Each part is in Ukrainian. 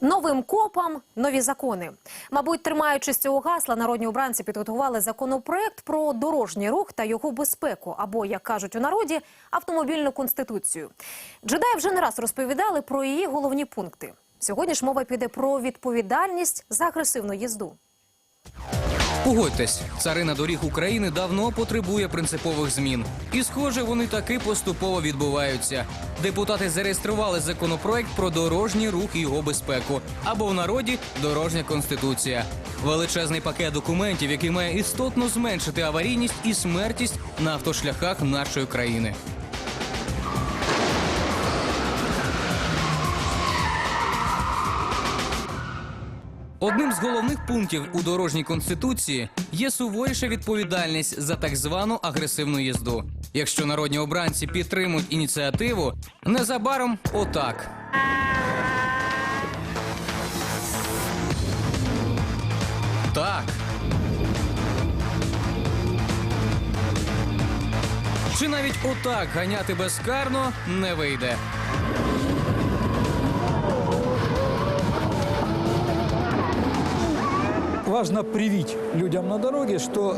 Новим копам нові закони. Мабуть, тримаючись цього гасла, народні обранці підготували законопроект про дорожній рух та його безпеку, або, як кажуть у народі, автомобільну конституцію. Джедаї вже не раз розповідали про її головні пункти. Сьогодні ж мова піде про відповідальність за агресивну їзду. Погодьтесь, царина доріг України давно потребує принципових змін. І, схоже, вони таки поступово відбуваються. Депутати зареєстрували законопроект про дорожній рух і його безпеку, або в народі дорожня конституція. Величезний пакет документів, який має істотно зменшити аварійність і смертність на автошляхах нашої країни. Одним з головних пунктів у дорожній конституції є суворіша відповідальність за так звану агресивну їзду. Якщо народні обранці підтримують ініціативу, незабаром отак. Так. Чи навіть отак ганяти безкарно не вийде. Важно привить людям на дороге, что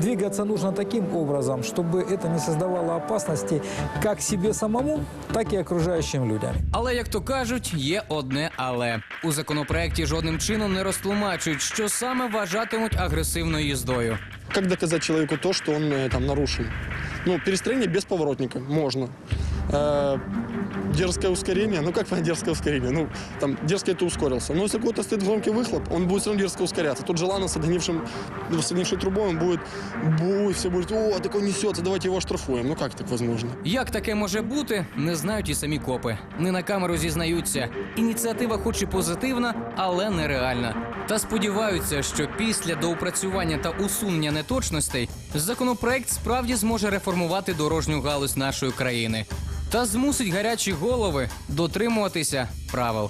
двигаться нужно таким образом, чтобы это не создавало опасности как себе самому, так и окружающим людям. Але як то кажуть, є одне але у законопроекті жодним чином не розтлумачують, що саме вважатимуть агресивною їздою. Как доказать человеку то, что он э, там нарушил? Ну, перестроение без поворотника можно. Э, дерзкое ускорение, ну как понять дерзкое ускорение? Ну, там, дерзко это ускорился. Но если кого-то стоит громкий выхлоп, он будет все равно дерзко ускоряться. Тут желанно с отгнившим, с отгнившей трубой, он будет, будет, все будет, о, такой несется, давайте его оштрафуем. Ну как так возможно? Як таке може бути, не знають і самі копи. Не на камеру зізнаються. Ініціатива, хоч і позитивна, але нереальна. Та сподіваються, що після доопрацювання та усунення неточностей законопроект справді зможе реформувати дорожню галузь нашої країни та змусить гарячі голови дотримуватися правил.